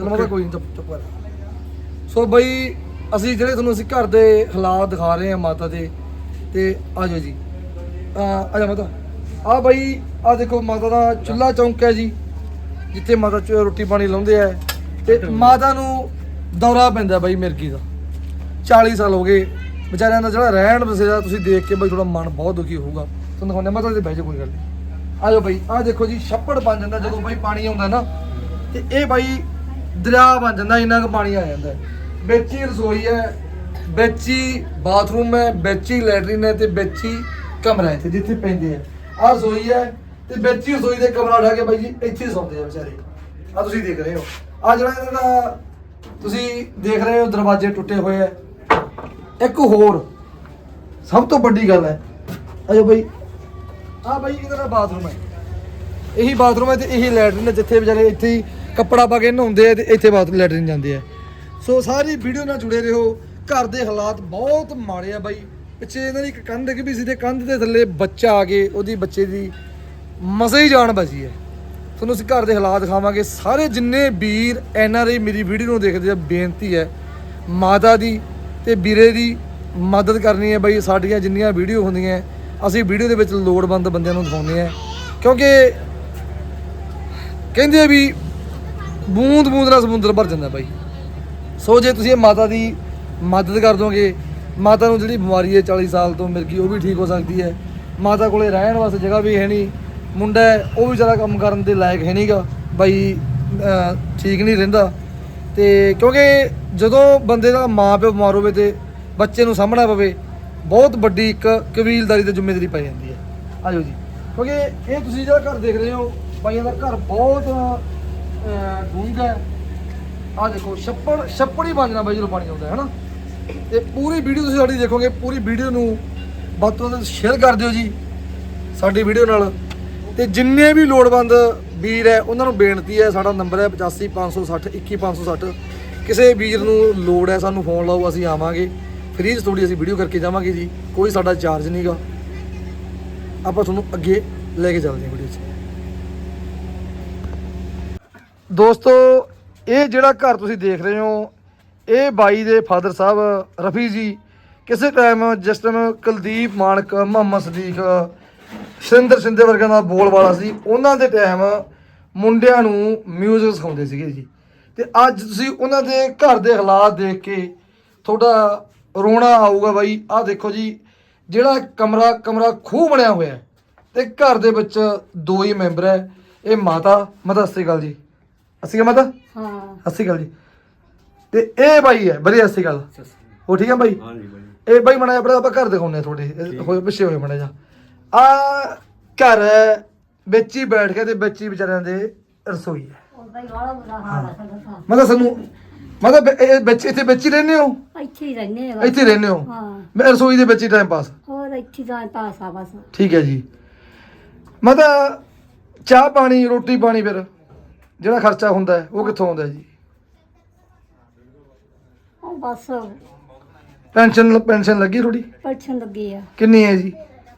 ਚਲੋ ਮਾਤਾ ਕੋਈ ਨਹੀਂ ਚੁੱਪ ਚੁੱਪ ਕਰ। ਸੋ ਬਈ ਅਸੀਂ ਜਿਹੜੇ ਤੁਹਾਨੂੰ ਅਸੀਂ ਘਰ ਦੇ ਹਾਲਾਤ ਦਿਖਾ ਰਹੇ ਹਾਂ ਮਾਤਾ ਦੇ ਤੇ ਆ ਜਾਓ ਜੀ। ਆ ਆ ਜਾ ਮਾਤਾ। ਆ ਬਈ ਆ ਦੇਖੋ ਮਾਤਾ ਦਾ ਚੁੱਲਾ ਚੌਂਕ ਹੈ ਜੀ ਜਿੱਥੇ ਮਾਤਾ ਚ ਰੋਟੀ ਪਾਣੀ ਲਾਉਂਦੇ ਆ। ਤੇ ਮਾਤਾ ਨੂੰ ਦੌਰਾ ਪੈਂਦਾ ਬਾਈ ਮਿਰਗੀ ਦਾ। 40 ਸਾਲ ਹੋ ਗਏ ਵਿਚਾਰਿਆਂ ਦਾ ਜਿਹੜਾ ਰਹਿਣ ਬਸੇਰਾ ਤੁਸੀਂ ਦੇਖ ਕੇ ਬਈ ਥੋੜਾ ਮਨ ਬਹੁਤ ਦੁਖੀ ਹੋਊਗਾ। ਤੁਹਾਨੂੰ ਦਿਖਾਉਂਦੇ ਮਾਤਾ ਦੇ ਬਹਿ ਜਾ ਕੋਈ ਗੱਲ ਨਹੀਂ। ਆ ਜਾਓ ਬਈ ਆ ਦੇਖੋ ਜੀ ਛੱਪੜ ਬਣ ਜਾਂਦਾ ਜਦੋਂ ਬਈ ਪਾਣੀ ਆਉਂਦਾ ਨਾ। ਤੇ ਇਹ ਬਾਈ ਦਰਿਆ ਬਣ ਜਾਂਦਾ, ਇੰਨਾ ਕੁ ਪਾਣੀ ਆ ਜਾਂਦਾ ਵਿੱਚ ਹੀ ਰਸੋਈ ਹੈ, ਵਿੱਚ ਹੀ ਬਾਥਰੂਮ ਹੈ, ਵਿੱਚ ਹੀ ਲੈਟਰਿਨ ਹੈ ਤੇ ਵਿੱਚ ਹੀ ਕਮਰਾ ਹੈ ਤੇ ਜਿੱਥੇ ਪੈਂਦੇ ਆ। ਆ ਰਸੋਈ ਹੈ ਤੇ ਵਿੱਚ ਹੀ ਰਸੋਈ ਦੇ ਕਮਰਾ ਢਾ ਕੇ ਬਾਈ ਜੀ ਇੱਥੇ ਹੀ ਸੌਂਦੇ ਆ ਵਿਚਾਰੇ। ਆ ਤੁਸੀਂ ਦੇਖ ਰਹੇ ਹੋ। ਆ ਜਿਹੜਾ ਇਹਨਾਂ ਦਾ ਤੁਸੀਂ ਦੇਖ ਰਹੇ ਹੋ, ਦਰਵਾਜ਼ੇ ਟੁੱਟੇ ਹੋਏ ਆ। ਇੱਕ ਹੋਰ ਸਭ ਤੋਂ ਵੱਡੀ ਗੱਲ ਹੈ ਅਜੋ ਬਾਈ। ਆ ਬਾਈ ਇਹਦਾ ਨਾ ਬਾਥਰੂਮ ਹੈ। ਇਹੀ ਬਾਥਰੂਮ ਹੈ ਤੇ ਇਹੀ ਲੈਟਰਨ ਹੈ ਜਿੱਥੇ ਵਿਚਾਰੇ ਇੱਥੇ ਹੀ ਕੱਪੜਾ ਪਾ ਕੇ ਨਹਾਉਂਦੇ ਆ ਤੇ ਇੱਥੇ ਬਾਥਰੂਮ ਲੈਟਰਨ ਜਾਂਦੇ ਆ। ਸੋ ਸਾਰੀ ਵੀਡੀਓ ਨਾਲ ਜੁੜੇ ਰਹੋ। ਘਰ ਦੇ ਹਾਲਾਤ ਬਹੁਤ ਮਾੜੇ ਆ ਬਾਈ। ਪਿੱਛੇ ਇਹਨਾਂ ਦੀ ਇੱਕ ਕੰਧ ਡਿੱਗ ਵੀ ਸੀ ਕੰਧ ਦੇ ਥੱਲੇ ਬੱਚਾ ਆ ਕੇ ਉਹਦੀ ਬੱਚੇ ਦੀ ਮਜ਼ੇ ਹੀ ਜਾਨ ਬਚੀ ਹੈ। ਤੁਹਾਨੂੰ ਅਸੀਂ ਘਰ ਦੇ ਹਾਲਾਤ ਦਿਖਾਵਾਂਗੇ। ਸਾਰੇ ਜਿੰਨੇ ਵੀਰ ਐਨ ਆਰ ਆਈ ਮੇਰੀ ਵੀਡੀਓ ਨੂੰ ਦੇਖਦੇ ਆ, ਬੇਨਤੀ ਹੈ, ਮਾਤਾ ਦੀ ਤੇ ਵੀਰੇ ਦੀ ਮਦਦ ਕਰਨੀ ਹੈ ਬਾਈ। ਸਾਡੀਆਂ ਜਿੰਨੀਆਂ ਵੀਡੀਓ ਹੁੰਦੀਆਂ, ਅਸੀਂ ਵੀਡੀਓ ਦੇ ਵਿੱਚ ਲੋੜਵੰਦ ਬੰਦਿਆਂ ਨੂੰ ਦਿਖਾਉਂਦੇ ਆ ਕਿਉਂਕਿ ਕਹਿੰਦੇ ਵੀ ਬੂੰਦ ਬੂੰਦ ਨਾਲ ਸਮੁੰਦਰ ਭਰ ਜਾਂਦਾ ਬਾਈ। ਸੋ ਜੇ ਤੁਸੀਂ ਇਹ ਮਾਤਾ ਦੀ ਮਦਦ ਕਰ ਦੋਗੇ, ਮਾਤਾ ਨੂੰ ਜਿਹੜੀ ਬਿਮਾਰੀ ਹੈ 40 ਸਾਲ ਤੋਂ ਮਿਲ ਗਈ, ਉਹ ਵੀ ਠੀਕ ਹੋ ਸਕਦੀ ਹੈ। ਮਾਤਾ ਕੋਲੇ ਰਹਿਣ ਵਾਸਤੇ ਜਗ੍ਹਾ ਵੀ ਹੈ ਨਹੀਂ। ਮੁੰਡਾ ਉਹ ਵੀ ਜ਼ਿਆਦਾ ਕੰਮ ਕਰਨ ਦੇ ਲਾਇਕ ਹੈ ਨਹੀਂਗਾ। ਬਾਈ ਠੀਕ ਨਹੀਂ ਰਹਿੰਦਾ। ਤੇ ਕਿਉਂਕਿ ਜਦੋਂ ਬੰਦੇ ਦਾ ਮਾਂ ਪਿਓ ਬਿਮਾਰ ਹੋਵੇ ਤੇ ਬੱਚੇ ਨੂੰ ਸਾਹਮਣਾ ਪਵੇ, ਬਹੁਤ ਵੱਡੀ ਇੱਕ ਕਬੀਲਦਾਰੀ ਤੇ ਜ਼ਿੰਮੇਵਾਰੀ ਪੈ ਜਾਂਦੀ ਹੈ। ਆਜੋ ਜੀ। ਕਿਉਂਕਿ ਇਹ ਤੁਸੀਂ ਜਿਹੜਾ ਘਰ ਦੇਖ ਰਹੇ ਹੋ, ਬਾਈਆਂ ਦਾ ਘਰ ਬਹੁਤ ਡੂੰਘਾ ਆ ਦੇਖੋ, ਛੱਪੜ ਛੱਪੜ ਹੀ ਬਣ ਜਾਣਾ ਬਾਈ, ਜਦੋਂ ਪਾਣੀ ਆਉਂਦਾ ਹੈ ਨਾ ਤੇ ਪੂਰੀ ਵੀਡੀਓ ਤੁਸੀਂ ਸਾਡੀ ਦੇਖੋਗੇ, ਪੂਰੀ ਵੀਡੀਓ ਨੂੰ ਵੱਧ ਤੋਂ ਵੱਧ ਸ਼ੇਅਰ ਕਰ ਦਿਓ ਜੀ, ਸਾਡੀ ਵੀਡੀਓ ਨਾਲ। ਤੇ ਜਿੰਨੇ ਵੀ ਲੋੜਵੰਦ ਵੀਰ ਹੈ, ਉਹਨਾਂ ਨੂੰ ਬੇਨਤੀ ਹੈ, ਸਾਡਾ ਨੰਬਰ ਹੈ 85560 21560 ਕਿਸੇ ਵੀਰ ਨੂੰ ਲੋੜ ਹੈ, ਸਾਨੂੰ ਫੋਨ ਲਾਓ, ਅਸੀਂ ਆਵਾਂਗੇ। ਫ੍ਰੀ ਚ ਥੋੜੀ ਅਸੀਂ ਵੀਡੀਓ ਕਰਕੇ ਜਾਵਾਂਗੇ ਜੀ, ਕੋਈ ਸਾਡਾ ਚਾਰਜ ਨਹੀਂਗਾ ਆਪਾਂ ਤੁਹਾਨੂੰ ਅੱਗੇ ਲੈ ਕੇ ਚੱਲਦੇ ਹਾਂ ਵੀਡੀਓ 'ਚ। ਦੋਸਤੋ, ਇਹ ਜਿਹੜਾ ਘਰ ਤੁਸੀਂ ਦੇਖ ਰਹੇ ਹੋ, ਇਹ ਬਾਈ ਦੇ ਫਾਦਰ ਸਾਹਿਬ, ਰਫੀ ਜੀ। ਕਿਸੇ ਟਾਈਮ ਜਿਸ ਟਾਈਮ ਕੁਲਦੀਪ ਮਾਨਕ ਮੁਹੰਮਦ ਸਦੀਕ, ਸਿੰਦਰ ਸਿੰਦੇ ਵਰਗਿਆਂ ਦਾ ਬੋਲ ਵਾਲਾ ਸੀ, ਉਹਨਾਂ ਦੇ ਟਾਈਮ ਮੁੰਡਿਆਂ ਨੂੰ ਮਿਊਜ਼ਿਕ ਸਿਖਾਉਂਦੇ ਸੀਗੇ ਜੀ। ਤੇ ਅੱਜ ਤੁਸੀਂ ਉਹਨਾਂ ਦੇ ਘਰ ਦੇ ਹਾਲਾਤ ਦੇਖ ਕੇ ਤੁਹਾਡਾ ਰੋਣਾ ਆਊਗਾ ਬਾਈ। ਆਹ ਦੇਖੋ ਜੀ, ਜਿਹੜਾ ਕਮਰਾ ਕਮਰਾ ਖੂਹ ਬਣਿਆ ਹੋਇਆ ਹੈ ਤੇ ਘਰ ਦੇ ਵਿੱਚ ਦੋ ਹੀ ਮੈਂਬਰ ਹੈ, ਇਹ ਮਾਤਾ। ਮਾਤਾ, ਸਤਿ ਸ਼੍ਰੀ ਅਕਾਲ ਜੀ। ਅਸੀਂ ਮਾਤਾ। ਹਾਂ। ਸਤਿ ਸ਼੍ਰੀ ਅਕਾਲ ਜੀ। ਤੇ ਇਹ ਬਾਈ ਹੈ ਵਧੀਆ ਸਤਿ ਸ਼੍ਰੀ ਅਕਾਲ। ਹੋ ਠੀਕ ਹੈ ਬਾਈ? ਹਾਂਜੀ ਬਾਈ। ਇਹ ਬਾਈ ਮਣਾ ਆਪਣਾ ਆਪਾਂ ਘਰ ਦਿਖਾਉਂਦੇ ਆ ਥੋੜੇ ਹੋਏ ਪਿੱਛੇ ਹੋਏ ਮੜਾ ਜਾ ਆ ਘਰ ਹੈ ਵਿੱਚ ਹੀ ਬੈਠ ਕੇ ਤੇ ਵਿੱਚ ਹੀ ਵਿਚਾਰਿਆਂ ਦੇ ਰਸੋਈ ਹੈ। ਉਹ ਹੈ। ਮਤਲਬ ਸਾਨੂੰ ਮਤਲਬ ਇਹ ਵਿੱਚ ਇੱਥੇ ਵਿੱਚ ਹੀ ਰਹਿੰਦੇ ਹੋ? ਇੱਥੇ ਹੀ ਰਹਿੰਦੇ ਆ ਇੱਥੇ ਹੀ ਰਹਿੰਦੇ ਹੋ? ਹਾਂ। ਮੈਂ ਰਸੋਈ ਦੇ ਵਿੱਚ ਹੀ ਟਾਈਮ ਪਾਸ ਹੋਰ ਇੱਥੇ ਦਾ ਪਾਸਾ ਬਸ। ਠੀਕ ਹੈ ਜੀ। ਮਤਲਬ ਚਾਹ ਪਾਣੀ ਰੋਟੀ ਪਾਣੀ ਫਿਰ? ਜਿਹੜਾ ਖਰਚਾ ਹੁੰਦਾ ਹੈ ਉਹ ਕਿੱਥੋਂ ਆਉਂਦਾ ਹੈ ਜੀ? ਉਹ ਬਸ ਪੈਨਸ਼ਨ ਪੈਨਸ਼ਨ ਲੱਗੀ ਥੋੜੀ ਪੈਨਸ਼ਨ ਲੱਗੀ ਆ। ਕਿੰਨੀ ਹੈ ਜੀ?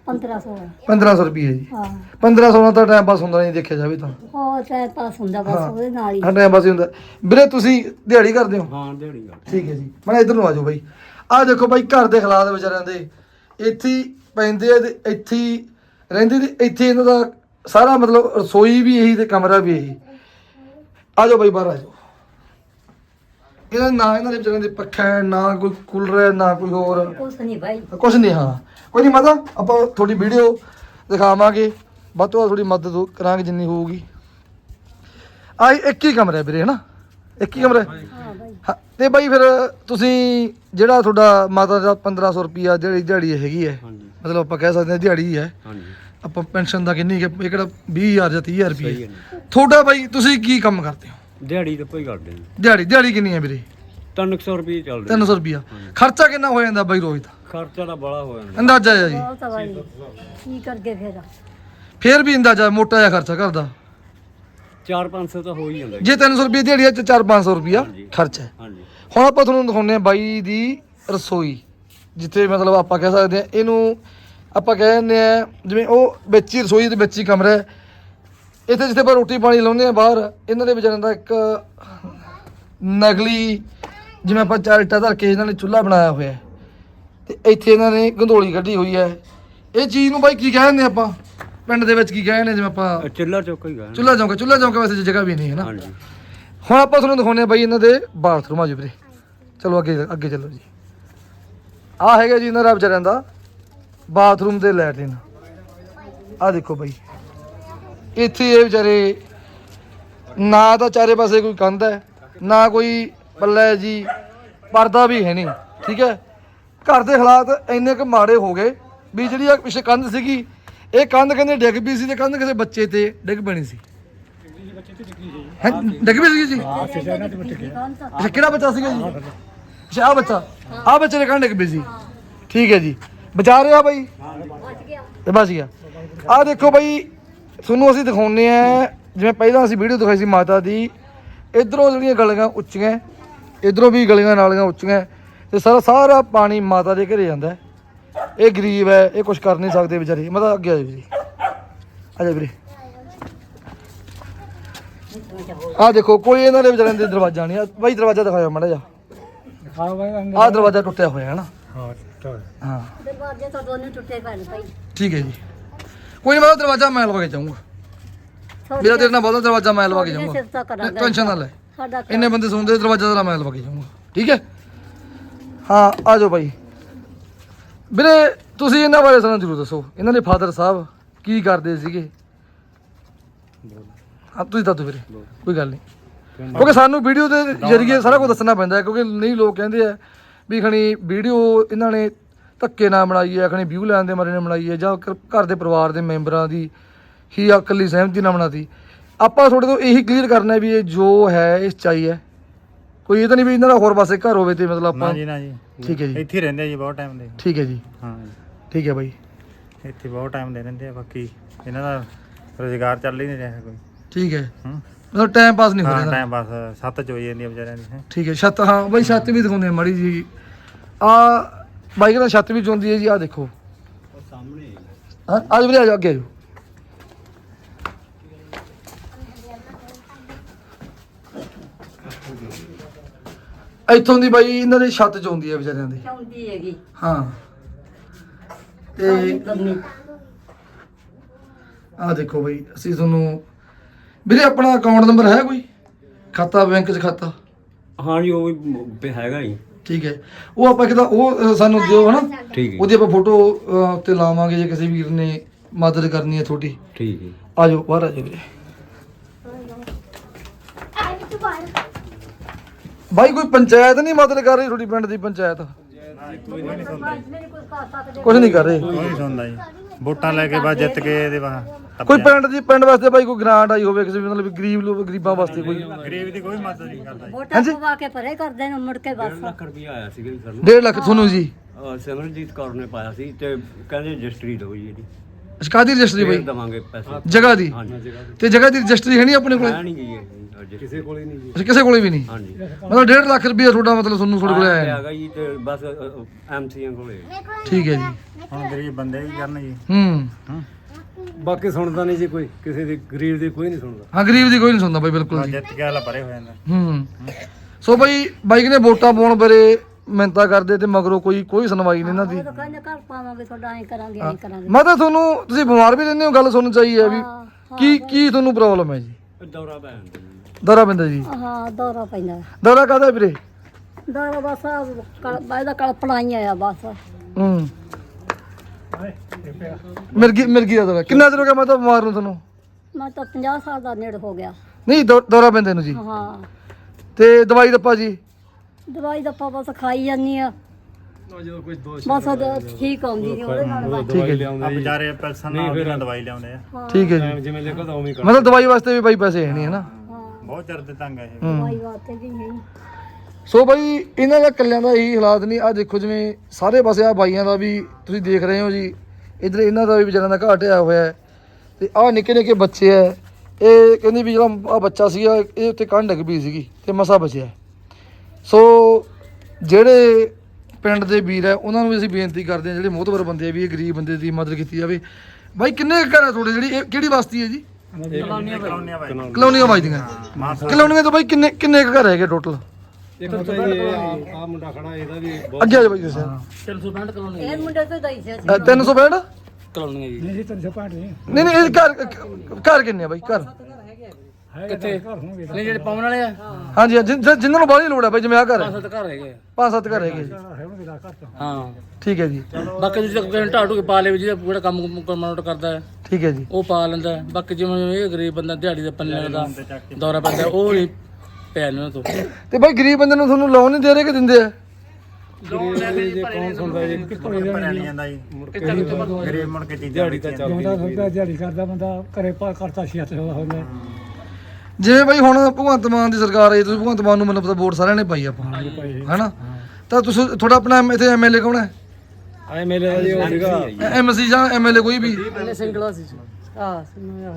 1500 1500 ਰੁਪਏ ਜੀ। ਹਾਂ। 1500 ਨਾਲ ਤਾਂ ਟਾਈਮ ਪਾਸ ਹੁੰਦਾ ਨਹੀਂ ਦੇਖਿਆ ਜਾਵੇ ਤਾਂ। ਉਹ ਚਾਹ ਪਾਸ ਹੁੰਦਾ ਬਸ ਹਾਂ। ਉਹਦੇ ਨਾਲ ਹੀ। ਹਾਂ ਟਾਈਮ ਪਾਸ ਹੀ ਹੁੰਦਾ। ਵੀਰੇ ਤੁਸੀਂ ਦਿਹਾੜੀ ਕਰਦੇ ਹੋ? ਹਾਂ ਦਿਹਾੜੀ ਗੱਲ ਠੀਕ ਹੈ ਜੀ। ਮੈਂ ਇੱਧਰ ਨੂੰ ਆ ਜਾਓ ਬਾਈ। ਆਹ ਦੇਖੋ ਬਾਈ ਘਰ ਦੇ ਹਾਲਾਤ ਵਿਚਾਰਿਆਂ ਦੇ। ਇੱਥੇ ਹੀ ਪੈਂਦੇ ਆ ਤੇ ਇੱਥੇ ਹੀ ਰਹਿੰਦੇ ਤੇ ਇੱਥੇ ਇਹਨਾਂ ਦਾ ਸਾਰਾ ਮਤਲਬ ਰਸੋਈ ਵੀ ਇਹੀ ਤੇ ਕਮਰਾ ਵੀ ਇਹੀ। ਆ ਜਾਓ ਬਾਈ ਬਾਹਰ ਆ ਜਾਓ ਇਹਨਾਂ ਨਾ ਇਹਨਾਂ ਦੇ ਵਿਚਾਰਿਆਂ ਦੇ ਪੱਖਾ ਹੈ ਨਾ ਕੋਈ ਕੂਲਰ ਹੈ ਨਾ ਕੋਈ ਹੋਰ। ਕੁਛ ਨਹੀਂ ਭਾਈ ਕੁਛ ਨਹੀਂ ਹਾਂ। ਕੋਈ ਨਹੀਂ ਮਾਤਾ ਆਪਾਂ ਤੁਹਾਡੀ ਵੀਡੀਓ ਦਿਖਾਵਾਂਗੇ। ਵੱਧ ਤੋਂ ਵੱਧ ਥੋੜੀ ਮਦਦ ਹੋ- ਕਰਾਂਗੇ ਜਿੰਨੀ ਹੋਊਗੀ। ਆ ਇੱਕ ਹੀ ਕਮਰਾ ਹੈ ਵੀਰੇ ਹਨਾ? ਇੱਕ ਹੀ ਕਮਰਾ ਹੈ? ਹਾਂ ਭਾਈ ਹਾਂ, ਤੇ ਬਾਈ ਫਿਰ ਤੁਸੀਂ ਜਿਹੜਾ ਤੁਹਾਡਾ ਮਾਤਾ ਦਾ 1500 ਰੁਪਿਆ ਜਿਹੜੀ ਦਿਹਾੜੀ ਹੈਗੀ ਹੈ ਹਾਂਜੀ। ਮਤਲਬ ਆਪਾਂ ਕਹਿ ਸਕਦੇ ਹਾਂ ਦਿਹਾੜੀ ਹੈ ਹਾਂਜੀ। ਆਪਾਂ ਪੈਨਸ਼ਨ ਦਾ ਕਿੰਨੀ ਕੁ- ਇਹ ਕਿਹੜਾ 20000 ਜਾਂ 30000 ਸਹੀ ਰੁਪਏ ਹੈ ਜੀ। ਤੁਹਾਡਾ ਬਾਈ ਤੁਸੀਂ ਕੀ ਕੰਮ ਕਰਦੇ ਹੋ? ਦਿਹਾੜੀ ਤਾਂ ਕੋਈ ਕਰਦੇ ਨਹੀਂ ਦਿਹਾੜੀ ਦਿਹਾੜੀ ਕਿੰਨੀ ਹੈ ਵੀਰੇ? 300 ਰੁਪਏ ਚੱਲ ਰਿਹਾ। 300 ਰੁਪਿਆ ਖਰਚਾ ਕਿੰਨਾ ਹੋ ਜਾਂਦਾ ਬਾਈ ਰੋਜ਼ ਦਾ? ਖਰਚਾ ਤਾਂ ਬੜਾ ਹੋ ਜਾਂਦਾ। ਅੰਦਾਜ਼ਾ ਜੀ। ਬਹੁਤ ਆ ਭਾਈ ਕੀ ਕਰਗੇ ਫਿਰ? ਫੇਰ ਵੀ ਅੰਦਾਜ਼ਾ ਮੋਟਾ ਜਿਹਾ ਖਰਚਾ ਕਰਦਾ 4-500 ਤਾਂ ਹੋ ਹੀ ਜਾਂਦਾ। ਜੀ। ਜੇ 300 ਰੁਪਏ ਦਿਹਾੜੀ ਹੈ ਤੇ 4-500 ਰੁਪਿਆ ਹਾਂਜੀ। ਖਰਚਾ ਹੈ। ਹਾਂਜੀ। ਹੁਣ ਆਪਾਂ ਤੁਹਾਨੂੰ ਦਿਖਾਉਂਦੇ ਆ ਬਾਈ ਦੀ ਰਸੋਈ ਜਿੱਥੇ ਮਤਲਬ ਆਪਾਂ ਕਹਿ ਸਕਦੇ ਆ ਇਹਨੂੰ ਆਪਾਂ ਕਹਿ ਦਿੰਦੇ ਆ ਜਿਵੇਂ ਉਹ ਵਿੱਚ ਹੀ ਰਸੋਈ ਦੇ ਵਿੱਚ ਹੀ ਕਮਰਾ ਹੈ। ਇੱਥੇ ਜਿੱਥੇ ਆਪਾਂ ਰੋਟੀ ਪਾਣੀ ਲਾਉਂਦੇ ਆ ਬਾਹਰ ਇਹਨਾਂ ਦੇ ਵਿਚਾਰਿਆਂ ਦਾ ਇੱਕ ਨਕਲੀ ਜਿਵੇਂ ਆਪਾਂ ਚਾਲਟਾ ਧਰ ਕੇ ਇਹਨਾਂ ਨੇ ਚੁੱਲ੍ਹਾ ਬਣਾਇਆ ਹੋਇਆ ਤੇ ਇੱਥੇ ਇਹਨਾਂ ਨੇ ਗੰਧੋਲੀ ਕੱਢੀ ਹੋਈ ਹੈ। ਇਹ ਚੀਜ਼ ਨੂੰ ਬਾਈ ਕੀ ਕਹਿੰਦੇ ਆਪਾਂ? ਪਿੰਡ ਦੇ ਵਿੱਚ ਕੀ ਕਹਿੰਦੇ ਜਿਵੇਂ ਆਪਾਂ ਇਹ ਚਿੱਲਾ ਚੌਕਾ ਹੀ ਗਾ ਚੁੱਲ੍ਹਾ ਚੌਂਕਾ ਚੁੱਲ੍ਹਾ ਚੌਂਕਾ ਵੈਸੇ ਜਗ੍ਹਾ ਵੀ ਨਹੀਂ ਹੈ ਨਾ। ਹਾਂਜੀ। ਹੁਣ ਆਪਾਂ ਤੁਹਾਨੂੰ ਦਿਖਾਉਂਦੇ ਆ ਬਾਈ ਇਹਨਾਂ ਦੇ ਬਾਥਰੂਮ ਆ ਜੀ ਵੀਰੇ। ਚਲੋ ਅੱਗੇ ਅੱਗੇ ਚੱਲੋ ਜੀ। ਆ ਹੈਗਾ ਜੀ ਇਹਨਾਂ ਦਾ ਵਿਚਾਰਿਆਂ ਦਾ ਬਾਥਰੂਮ ਤੇ ਲੈਟਰਿਨ ਆ ਦੇਖੋ ਬਾਈ। ਇੱਥੇ ਇਹ ਵਿਚਾਰੇ ਨਾ ਤਾਂ ਚਾਰੇ ਪਾਸੇ ਕੋਈ ਕੰਧ ਹੈ ਨਾ ਕੋਈ ਪੱਲਾ ਜੀ ਪਰਦਾ ਵੀ ਹੈ ਨਹੀਂ ਠੀਕ ਹੈ? ਘਰ ਦੇ ਹਾਲਾਤ ਇੰਨੇ ਕੁ ਮਾੜੇ ਹੋ ਗਏ ਵੀ ਜਿਹੜੀ ਆ ਪਿੱਛੇ ਕੰਧ ਸੀਗੀ ਇਹ ਕੰਧ ਕਹਿੰਦੇ ਡਿੱਗ ਪਈ ਸੀ ਤੇ ਕੰਧ ਕਿਸੇ ਬੱਚੇ ਤੇ ਡਿੱਗ ਪੈਣੀ ਸੀ। ਹੈਂ, ਡਿੱਗ ਪਈ ਸੀ ਜੀ? ਅੱਛਾ ਕਿਹੜਾ ਬੱਚਾ ਸੀਗਾ ਜੀ? ਅੱਛਾ ਆ ਬੱਚਾ ਆ ਬੱਚੇ ਦੇ ਕੰਨ ਡਿੱਗ ਪਈ ਸੀ। ਠੀਕ ਹੈ ਜੀ। ਬਚਾ ਰਿਹਾ ਬਾਈ? ਤੇ ਬਸ ਗਿਆ। ਆ ਦੇਖੋ ਬਾਈ ਤੁਹਾਨੂੰ ਅਸੀਂ ਦਿਖਾਉਨੇ ਆ ਜਿਵੇਂ ਪਹਿਲਾਂ ਅਸੀਂ ਵੀਡੀਓ ਦਿਖਾਈ ਸੀ ਮਾਤਾ ਦੀ ਇਧਰੋਂ ਜਿਹੜੀਆਂ ਗਲੀਆਂ ਉੱਚੀਆਂ ਇਧਰੋਂ ਵੀ ਗਲੀਆਂ ਨਾਲੀਆਂ ਉੱਚੀਆਂ ਤੇ ਸਾਰਾ ਸਾਰਾ ਪਾਣੀ ਮਾਤਾ ਦੇ ਘਰੇ ਜਾਂਦਾ। ਇਹ ਗਰੀਬ ਹੈ ਇਹ ਕੁਝ ਕਰ ਨਹੀਂ ਸਕਦੇ ਵਿਚਾਰੇ। ਮਤਲਬ ਅੱਗੇ ਆ ਜੀ। ਆ ਜਾ ਵੀਰੇ। ਆ ਦੇਖੋ ਕੋਈ ਇਹਨਾਂ ਦੇ ਵਿਚਾਰਿਆਂ ਦੇ ਦਰਵਾਜ਼ਾ ਨਹੀਂ ਆ। ਬਾਈ ਦਰਵਾਜ਼ਾ ਦਿਖਾਓ ਮਾੜਾ ਜਿਹਾ। ਦਿਖਾਓ ਬਾਈ ਅੰਦਰ ਆ ਦਰਵਾਜ਼ਾ ਟੁੱਟਿਆ ਹੋਇਆ ਹੈ ਨਾ। ਹਾਂ। ਹਾਂ। ਦਰਵਾਜ਼ੇ ਤਾਂ ਦੋਨੇ ਟੁੱਟੇ ਪਏ ਨੇ ਭਾਈ। ਠੀਕ ਹੈ ਜੀ। ਕੋਈ ਨਹੀਂ ਮੈਂ ਉਹ ਦਰਵਾਜ਼ਾ ਮੈਂ ਲਵਾ ਕੇ ਜਾਊਂਗਾ। ਮੇਰਾ ਤੇਰੇ ਨਾਲ ਬਹੁਤਾ ਦਰਵਾਜ਼ਾ ਮੈਂ ਲਵਾ ਕੇ ਤੁਹਾਡੀ ਸਿਫਤਾਂ ਜਾਊਂਗਾ। ਕਰਾਂਗੇ। ਟੈਨਸ਼ਨ ਨਾ ਲੈ। ਸਾਡਾ ਘਰ- ਇੰਨੇ ਬੰਦੇ ਸੁਣਦੇ ਦਰਵਾਜ਼ਾ ਤੇਰਾ ਮੈਂ ਲਵਾ ਕੇ ਜਾਊਂਗਾ। ਠੀਕ ਹੈ? ਹਾਂ ਆ ਜਾਓ ਬਾਈ ਵੀਰੇ ਤੁਸੀਂ ਇਹਨਾਂ ਬਾਰੇ ਸਾਨੂੰ ਜ਼ਰੂਰ ਦੱਸੋ। ਇਹਨਾਂ ਦੇ ਫਾਦਰ ਸਾਹਿਬ ਕੀ ਕਰਦੇ ਸੀਗੇ? ਹਾਂ ਤੁਸੀਂ ਦੱਸੋ ਵੀਰੇ। ਕੋਈ ਗੱਲ ਨਹੀਂ। ਕਿਉਂਕਿ ਸਾਨੂੰ ਵੀਡੀਓ ਦੇ ਜ਼ਰੀਏ ਸਾਰਾ ਕੁਝ ਦੱਸਣਾ ਪੈਂਦਾ ਹੈ ਕਿਉਂਕਿ ਨਹੀਂ ਲੋਕ ਕਹਿੰਦੇ ਆ ਵੀ ਖਣੀ ਵੀਡੀਓ ਇਹਨਾਂ ਨੇ ਧੱਕੇ ਨਾਲ ਬਣਾਈ ਹੈ ਖਣੀ ਵਿਊ ਲੈਣ ਦੇ ਮਾਰੇ ਨੇ ਬਣਾਈ ਹੈ ਜਾਂ ਘਰ ਦੇ ਪਰਿਵਾਰ ਦੇ ਮੈਂਬਰਾਂ ਦੀ ਹੀ ਇਕੱਲੀ ਸਹਿਮਤੀ ਨਾਲ ਬਣਾਤੀ। ਆਪਾਂ ਤੁਹਾਡੇ ਤੋਂ ਇਹੀ ਕਲੀਅਰ ਕਰਨਾ ਵੀ ਇਹ ਜੋ ਹੈ ਇਹ ਸੱਚਾਈ ਹੈ। ਕੋਈ ਇਹ ਤਾਂ ਨਹੀਂ ਵੀ ਇਹਨਾਂ ਦਾ ਹੋਰ ਪਾਸੇ ਘਰ ਹੋਵੇ ਤੇ ਮਤਲਬ ਨਾ ਆਪਾਂ ਜੀ ਨਾ ਜੀ। ਠੀਕ ਹੈ ਜੀ। ਇੱਥੇ ਰਹਿੰਦੇ ਆ ਜੀ ਬਹੁਤ ਟਾਈਮ ਦੇ। ਠੀਕ ਹੈ ਜੀ। ਹਾਂ ਜੀ। ਠੀਕ ਹੈ ਬਾਈ। ਇੱਥੇ ਬਹੁਤ ਟਾਈਮ ਦੇ ਰਹਿੰਦੇ ਆ ਬਾਕੀ ਇਹਨਾਂ ਦਾ ਰੋਜ਼ਗਾਰ ਚੱਲ ਹੀ ਨਹੀਂ ਰਿਹਾ ਕੋਈ। ਠੀਕ ਹੈ। ਹੂੰ। ਮਤਲਬ ਟਾਈਮ ਪਾਸ ਨਹੀਂ ਹੋ ਹਾਂ ਰਿਹਾ ਟਾਈਮ ਬਸ ਸੱਤ ਚ ਹੋਈ ਜਾਂਦੀ ਆ ਵਿਚਾਰਿਆਂ ਦੀ ਹੈਂ। ਠੀਕ ਹੈ ਛੱਤ ਹਾਂ ਬਾਈ ਛੱਤ ਵੀ ਦਿਖਾਉਂਦੇ ਆ ਮਾੜੀ ਜੀ ਆ ਬਾਈਕ ਦਾ ਛੱਤ ਵੀ ਚੁੰਦੀ ਹੈ ਜੀ ਆ ਦੇਖੋ। ਸਾਹਮਣੇ ਹਾਂ ਵੀਰੇ ਆ ਜਾਓ ਅੱਗੇ ਆ ਜਾਓ। ਇੱਥੋਂ ਦੀ ਬਾਈ ਇਹਨਾਂ ਦੇ ਛੱਤ ਚੋਂਦੀ ਹੈ ਵਿਚਾਰਿਆਂ ਦੇ। ਚਾਹੁੰਦੀ ਹੈਗੀ। ਹਾਂ। ਤੇ ਆ ਦੇਖੋ ਬਾਈ ਅਸੀਂ ਤੁਹਾਨੂੰ ਵੀਰੇ ਆਪਣਾ ਅਕਾਊਂਟ ਨੰਬਰ ਹੈ ਕੋਈ? ਖਾਤਾ ਬੈਂਕ 'ਚ ਖਾਤਾ? ਹਾਂਜੀ ਉਹ ਵੀ ਮ- ਹੈਗਾ ਹੀ ਠੀਕ ਹੈ। ਉਹ ਆਪਾਂ ਕਿਦਾ ਉਹ ਅ, ਸਾਨੂੰ ਦਿਓ ਹਨਾ? ਠੀਕ ਹੈ। ਉਹਦੀ ਆਪਾਂ ਫੋਟੋ ਅ, ਉੱਤੇ ਲਾਵਾਂਗੇ ਜੇ ਕਿਸੇ ਵੀਰ ਨੇ ਮਦਦ ਕਰਨੀ ਹੈ ਤੁਹਾਡੀ। ਠੀਕ ਹੈ। ਆ ਜਾਓ ਬਾਹਰ ਆ ਜਾਓ ਵੀਰੇ। ਬਾਈ ਕੋਈ ਪੰਚਾਇਤ ਨਹੀਂ ਮਦਦ ਕਰ ਰਹੀ ਤੁਹਾਡੀ ਪਿੰਡ ਦੀ ਪੰਚਾਇਤ? ਕੋਈ ਨਹੀਂ ਸੁਣਦਾ। ਜੀ ਕੁਝ ਨਹੀਂ ਕਰ ਰਹੀ। ਕੋਈ ਨਹੀਂ ਸੁਣਦਾ ਜੀ। ਵੋਟਾਂ ਲੈ ਕੇ ਬਾਅਦ ਜਿੱਤ ਕੇ ਇਹਦੇ ਬਾਅਦ ਕੋਈ ਪਿੰਡ ਦੀ ਪਿੰਡ ਵਾਸਤੇ ਬਾਈ ਕੋਈ ਗ੍ਰਾਂਟ ਆਈ ਹੋਵੇ ਕਿਸੇ ਵੀ ਮਤਲਬ ਗਰੀਬ ਲੋਕ ਗਰੀਬਾਂ ਵਾਸਤੇ ਕੋਈ? ਗਰੀਬ ਦੀ ਕੋਈ ਮਦਦ ਨਹੀਂ ਕਰਦਾ ਜੀ। ਵੋਟਾਂ ਪਵਾ ਕੇ ਪਰੇ ਕਰਦੇ ਨੇ ਮੁੜ ਕੇ ਬਸ। ਲੱਖ ਰੁਪਇਆ ਆਇਆ ਸੀਗਾ ਜੀ ਸਾਨੂੰ। 1.5 ਲੱਖ ਤੁਹਾਨੂੰ ਜੀ? ਅਹ ਸਿਮਰਨਜੀਤ ਕੌਰ ਨੇ ਪਾਇਆ ਸੀ ਤੇ ਕਹਿੰਦੇ ਰਜਿਸਟਰੀ ਦਿਓ ਜੀ ਇਹਦੀ। ਸ਼ਿਕਾਇਤੀ ਰਜਿਸਟਰੀ ਬਾਈ? ਦਵਾਂਗੇ ਪੈਸੇ। ਜਗ੍ਹਾ ਦੀ? ਹਾਂਜੀ। ਤੇ ਜਗ੍ਹਾ ਦੀ ਰਜਿਸਟਰੀ ਹੈ ਨਹੀਂ ਆਪਣੇ ਕੋਲ? ਹੈ ਨਹੀਂ ਗਈ ਇਹ ਕਿਸੇ ਕੋਲੇ ਨਹੀਂ ਜੀ। ਅੱਛਾ, ਕਿਸੇ ਕੋਲੇ ਵੀ ਨਹੀਂ? ਹਾਂਜੀ। ਮਤਲਬ 1.5 ਲੱਖ ਰੁਪਏ ਤੁਹਾਡਾ ਮਤਲਬ ਤੁਹਾਨੂੰ ਤੁਹਾਡੇ ਕੋਲੇ ਆਇਆ ਹੈਗਾ ਜੀ ਤੇ ਬਸ ਐਮਸੀਆਂ ਕੋਲੇ। ਠੀਕ ਹੈ ਜੀ। ਹੁਣ ਗਰੀਬ ਬੰਦੇ ਕੀ ਕਰਨ ਜੀ ਹੂੰ। ਹੂੰ। ਬਾਕੀ ਸੁਣਦਾ ਨਹੀਂ ਜੀ ਕੋਈ ਕਿਸੇ ਦੇ ਗਰੀਬ ਦੇ ਕੋਈ ਨਹੀਂ ਸੁਣਦਾ। ਹਾਂ ਗਰੀਬ ਦੀ ਕੋਈ ਨਹੀਂ ਸੁਣਦਾ ਬਾਈ ਬਿਲਕੁਲ ਜੀ। ਜਿੱਤ ਕੇ ਹਾਲਾ ਪਰੇ ਹੋ ਜਾਂਦਾ। ਹੂੰ ਸੋ ਬਾਈ ਬਾਈਕ ਨੇ ਵੋਟਾਂ ਪਾਉਣ ਬਾਰੇ ਮਿਹਨਤਾਂ ਕਰਦੇ ਤੇ ਮਗਰੋਂ ਕੋਈ ਕੋਈ ਸੁਣਵਾਈ ਨਹੀਂ ਇਹਨਾਂ ਦੀ। ਉਹ ਕਹਿੰਦੇ ਘਰ ਪਾਵਾਂਗੇ ਤੁਹਾਡਾ ਐਂ ਕਰਾਂਗੇ ਐਂ ਕਰਾਂਗੇ। ਮੈਂ ਤਾਂ ਤੁਹਾਨੂੰ ਤੁਸੀਂ ਬਿਮਾਰ ਵੀ ਰਹਿੰਦੇ ਹੋ ਗੱਲ ਸੁਣਨੀ ਚਾਹੀਦੀ ਹੈ ਵੀ ਕੀ ਕੀ ਤੁਹਾਨੂੰ ਪ੍ਰੋਬਲਮ ਹੈ ਜੀ? ਦੌਰਾ ਪੈਣ ਦੇ ਦੌਰਾ ਪੈਂਦਾ ਜੀ। ਹਾਂ ਦੌਰਾ ਪੈਂਦਾ। ਦੌਰਾ ਕਾਹਦਾ ਵੀਰੇ? ਦੌਰਾ ਬਸ ਇਹਦਾ ਕਲਪਣਾ ਹੀ ਆ ਬਸ। ਹੂੰ। ਮਿਰਗੀ ਮਿਰਗੀ ਦਾ ਦੌਰਾ ਕਿੰਨਾ ਚਿਰ ਹੋ ਗਿਆ ਮੈਂ ਤਾਂ ਬਿਮਾਰ ਨੂੰ ਤੁਹਾਨੂੰ? ਮੈਂ ਤਾਂ 50 ਸਾਲ ਦਾ ਨੇੜ ਹੋ ਗਿਆ। ਨਹੀਂ ਦੌ- ਦੌਰਾ ਪੈਂਦੇ ਨੂੰ ਜੀ। ਹਾਂ। ਤੇ ਦਵਾਈ ਦੱਪਾ ਜੀ? ਦਵਾਈ ਦੱਪਾ ਬਸ ਖਾਈ ਜਾਂਦੀ ਆ। ਜਦੋਂ ਕੋਈ ਦੋਸ਼ ਬਸ ਉਹ ਠੀਕ ਆਉਂਦੀ ਨਹੀਂ ਉਹਦੇ ਨਾਲ ਬਸ। ਠੀਕ ਹੈ ਜੀ। ਆ ਵਿਚਾਰੇ ਪੈਸਾ ਨਾਲ ਉਹਦੇ ਨਾਲ ਦਵਾਈ ਲਿਆਉਂਦੇ ਆ। ਹਾਂ। ਠੀਕ ਹੈ ਜੀ। ਜਿਵੇਂ ਲਿਖੋ ਤਾਂ ਉਵੇਂ ਮਤਲਬ ਦਵਾਈ ਵਾਸਤੇ ਵੀ ਬਾਈ ਪੈਸੇ ਹੈ ਨਹੀਂ ਹੈ ਨਾ? ਹਾਂ। ਬਹੁਤ ਚਿਰ ਦੇ ਤੰਗ ਆ ਇਹ। ਹੂੰ। ਦਵਾਈ ਵਾਸਤੇ ਵੀ ਨਹੀਂ। ਸੋ ਬਾਈ ਇਹਨਾਂ ਦਾ ਕੱਲਿਆਂ ਦਾ ਇਹੀ ਹਾਲਾਤ ਨਹੀਂ ਆ ਦੇਖੋ ਜਿਵੇਂ ਸਾਰੇ ਪਾਸੇ ਆ ਬਾਈਆਂ ਦਾ ਵੀ ਤੁਸੀਂ ਦੇਖ ਰਹੇ ਹੋ ਜੀ। ਇਧਰ ਇਹਨਾਂ ਦਾ ਵੀ ਵਿਚਾਰਿਆਂ ਦਾ ਘਾਟ ਆਇਆ ਹੋਇਆ ਹੈ। ਤੇ ਆ ਨਿੱਕੇ ਨਿੱਕੇ ਬੱਚੇ ਐ ਇਹ ਕਹਿੰਦੀ ਵੀ ਜਿਹੜਾ ਆ ਬੱਚਾ ਸੀਗਾ ਇਹ ਉੱਤੇ ਕੰਨ ਡਿੱਗ ਪਈ ਸੀਗੀ ਤੇ ਮਸਾ ਬਚਿਆ ਸੋ ਜਿਹੜੇ ਪਿੰਡ ਦੇ ਵੀਰ ਹੈ ਉਹਨਾਂ ਨੂੰ ਵੀ ਅਸੀਂ ਬੇਨਤੀ ਕਰਦੇ ਹਾਂ ਜਿਹੜੇ ਮੋਹਤਵਰ ਬੰਦੇ ਆ ਵੀ ਇਹ ਗਰੀਬ ਬੰਦੇ ਦੀ ਮਦਦ ਕੀਤੀ ਜਾਵੇ। ਬਾਈ ਕਿੰਨੇ ਕੁ ਘਰ ਹੈ ਤੁਹਾਡੇ ਜਿਹੜੀ? ਇਹ ਕਿਹੜੀ ਬਸਤੀ ਹੈ ਜੀ? ਕਲੋਨੀਆਂ ਬਾਈ। ਕਲੋਨੀਆਂ ਵੱਜਦੀਆਂ ਮਾਸਾ ਕਲੋਨੀਆਂ ਤੋਂ ਬਾਈ ਕਿੰਨੇ ਕਿੰਨੇ ਕੁ ਘਰ ਹੈਗੇ ਟੋਟਲ ਇੱਕ ਤਾਂ ਇਹ ਆ ਮੁੰਡਾ ਖੜਾ ਇਹਦਾ ਵੀ ਬਹੁਤ ਅੱਗੇ ਆ ਜਾ ਬਾਈ ਤੁਸੀਂ 365 ਕਲੋਨੀ ਇਹ ਮੁੰਡੇ ਤੋਂ ਦਈ ਸੀ ਅ, 365 ਕਲੋਨੀ ਹੈ ਜੀ। ਨਹੀਂ 365 ਨਹੀਂ। ਨਹੀਂ ਨਹੀਂ ਇਹ ਘਰ ਘਰ ਕਿੰਨੇ ਆ ਬਾਈ? ਘਰ। ਕਿੱਥੇ? ਨਹੀਂ ਜਿਹੜੇ ਪਾਉਣ ਵਾਲੇ ਆ? ਹਾਂਜੀ ਹਾਂ, ਜਿਨ- ਜਿਨ- ਜਿਨ੍ਹਾਂ ਨੂੰ ਬਾਹਲੀ ਲੋੜ ਹੈ ਬਾਈ ਜਿਵੇਂ ਆ ਘਰ ਹੈ। ਸੱਤ ਘਰ ਹੈਗੇ ਆ। ਪੰਜ ਸੱਤ ਘਰ ਹੈਗੇ ਜੀ। ਹੈਵਨ ਦਾ ਘਰ ਤੋਂ। ਹਾਂ। ਠੀਕ ਹੈ ਜੀ। ਬਾਕੀ ਤੁਸੀਂ ਤਾਂ ਕਿਸੇ ਢਾਟੂ ਕੇ ਪਾ ਲੇ ਜਿਹੜਾ ਪੂਰਾ ਕੰਮ ਕਰਦਾ ਹੈ। ਠੀਕ ਹੈ ਜੀ। ਉਹ ਪਾ ਲੈਂਦਾ। ਬਾਕੀ ਜਿਵੇਂ ਇਹ ਗਰੀਬ ਬੰਦਾ ਦਿਹਾੜੀ ਦਾ ਪੰਨੇ ਦਾ ਦੌਰਾ ਪੈਂਦਾ ਉਹ ਨਹੀਂ ਪਿਆ ਇਹਨਾਂ ਤੋਂ। ਤੇ ਬਾਈ ਗਰੀਬ ਬੰਦੇ ਨੂੰ ਤੁਹਾਨੂੰ ਲੋਨ ਨਹੀਂ ਦੇ ਰਹੇ ਕਿ ਦਿੰਦੇ ਆ? ਜੇ ਕੌਣ ਸੁਣਦਾ ਜੀ? ਭਰਿਆ ਨਹੀਂ ਜਾਂਦਾ ਜੀ। ਗਰੀਬ ਮੁੜ ਕੇ ਚੀਜ਼ਾਂ ਦਿਹਾੜੀ ਤਾਂ ਚੱਲਦੀ ਹੁੰਦਾ ਦਿਹਾੜੀ ਕਰਦਾ ਬੰਦਾ ਘਰੇ ਪਾ ਕਰਤਾ ਸੀ ਹੱਥ ਹੁੰਦਾ ਜਿਵੇਂ ਬਾਈ ਹੁਣ ਭਗਵੰਤ ਮਾਨ ਦੀ ਸਰਕਾਰ ਆਈ ਤੁਸੀਂ ਭਗਵੰਤ ਮਾਨ ਨੂੰ ਮੈਨੂੰ ਪਤਾ ਵੋਟ ਸਾਰਿਆਂ ਨੇ ਪਾਈ ਆਪਾਂ। ਹੈਨਾ? ਤਾਂ ਤੁਸੀਂ ਤੁਹਾਡਾ ਆਪਣਾ ਐਮ- ਇੱਥੇ ਐਮਐਲਏ ਕੌਣ ਹੈ? ਐਮਐਲਏ ਦਾ ਜੀ ਉਹ ਸੀਗਾ। ਐਮਸੀ ਜਾਂ ਐਮਐਲਏ ਕੋਈ ਵੀ? ਸਿੰਗਲਾ ਸੀ